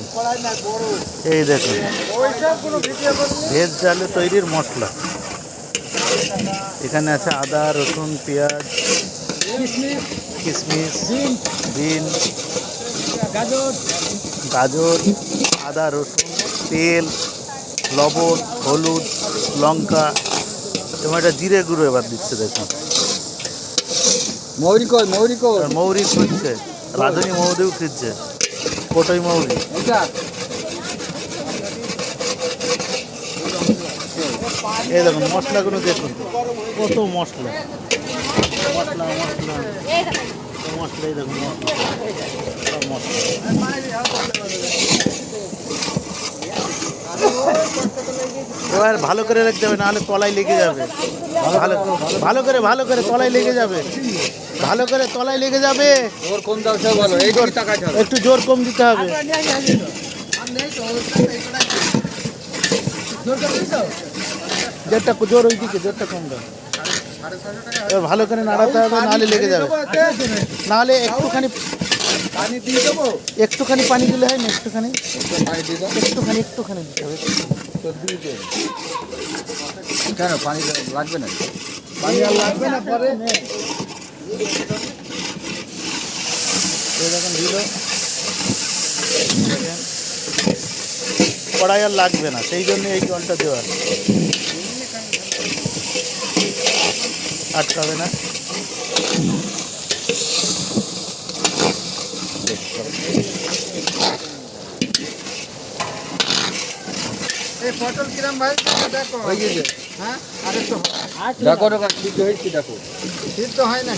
দেখান। এই দেখুন। ভেজ ডালে তৈরির মশলা। এখানে আছে আদা রসুন পেঁয়াজ কিশমিশ বিন গাজর আদা রসুন তেল লবণ হলুদ লঙ্কা এবং একটা জিরে গুঁড়ো এবার দিচ্ছে দেখুন। মৌরিক মৌরিক মৌরি কই? আর মৌরি খুঁজছে। রাঁধুনি মৌরিও খুঁজছে। কোটোই মৌরি এই দেখুন মশলাগুলো দেখুন। কত মশলা। মশলা মশলা মশলা এই দেখুন মশলা। এবার ভালো করে রাখতে হবে নাহলে তলায় লেগে যাবে। ভালো ভালো করে ভালো করে তলায় লেগে যাবে। ভালো করে তলায় লেগে যাবে। একটু জোর কম দিতে হবে। জোরটা জোর ওই দিকে জোরটা কম দাও। ভালো করে নাড়াতে হবে নাহলে লেগে যাবে। নাহলে একটুখানি পানি দিয়ে দেবো? একটুখানি পানি দিলে হয় না একটুখানি? পানি দিয়ে দাও একটুখানি একটুখানি দিতে হবে। কেন পানি লাগবে না? পানি আর লাগবে না পরে? দিল। কড়াই আর লাগবে না সেই জন্য এই জলটা দেওয়া আটকাবে না। এই পটল কিরম ভাই? দেখো। হয়ে? হ্যাঁ আরেকটু দেখো দেখো। সিদ্ধ হয় না